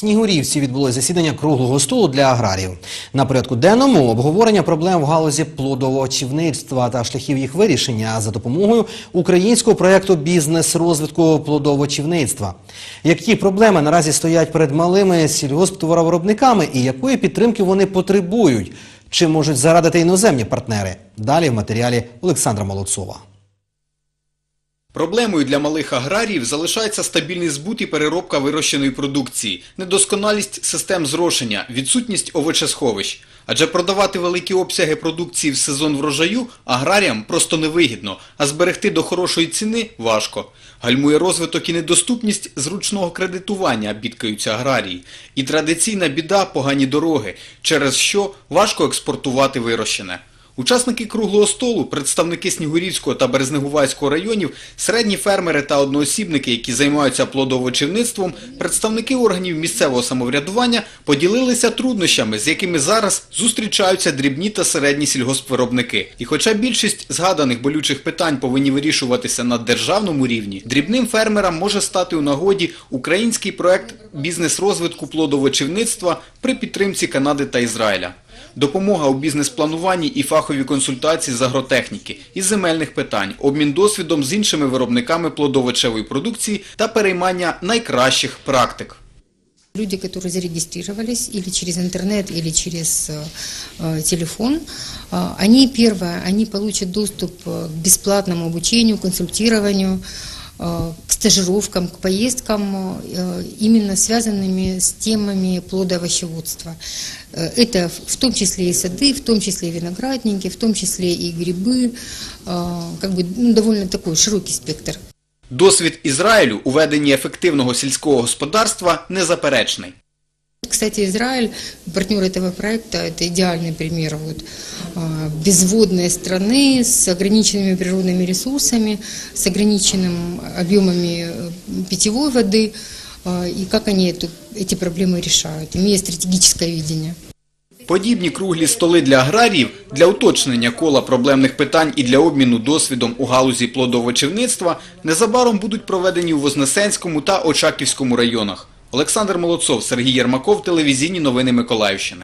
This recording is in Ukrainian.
Снігурівці відбулось засідання круглого столу для аграріїв. На порядку денному обговорення проблем в галузі плодовочівництва та шляхів їх вирішення за допомогою українського проєкту бізнес розвитку плодовочівництва. Які проблеми наразі стоять перед малими сільгосптоваровиробниками і якої підтримки вони потребують? Чи можуть зарадити іноземні партнери? Далі в матеріалі Олександра Молодцова. Проблемою для малих аграріїв залишається стабільний збут і переробка вирощеної продукції, недосконалість систем зрошення, відсутність овочесховищ. Адже продавати великі обсяги продукції в сезон врожаю аграріям просто невигідно, а зберегти до хорошої ціни важко. Гальмує розвиток і недоступність зручного кредитування, бідкаються аграрії. І традиційна біда – погані дороги, через що важко експортувати вирощене. Учасники круглого столу, представники Снігурівського та Березнегувайського районів, середні фермери та одноосібники, які займаються плодовочівництвом, представники органів місцевого самоврядування поділилися труднощами, з якими зараз зустрічаються дрібні та середні сільгоспвиробники. І хоча більшість згаданих болючих питань повинні вирішуватися на державному рівні, дрібним фермерам може стати у нагоді український проект бізнес-розвитку плодовочівництва при підтримці Канади та Ізраїля Допомога у бізнес-плануванні і фахові консультації з агротехніки, із земельних питань, обмін досвідом з іншими виробниками плодовочевої продукції та переймання найкращих практик. Люди, которые зарегистрировались или через интернет, или через э, э, телефон, э, они, первое, они получат доступ э, к бесплатному обучению, консультированию, э, к стажировкам, к поездкам, э, именно связанными с темами плодоовощеводства. Э, Это в в том числе и сады, в том числе и виноградники, в том числе и грибы, э, как бы ну, довольно такой широкий спектр. Досвід Ізраїлю у веденні ефективного сільського господарства незаперечний. Кстати, Израиль, партнер этого проекта, это идеальный пример вот, а, безводной страны с ограниченными природными ресурсами, с ограниченным объемами э, питьевой воды, а, и как они эту, эти проблемы решают, имея стратегическое видение. Подібні круглі столи для аграріїв, для уточнення кола проблемних питань і для обміну досвідом у галузі плодовочівництва незабаром будуть проведені у Вознесенському та Очаківському районах. Олександр Молодцов, Сергій Єрмаков, телевізійні новини Миколаївщини.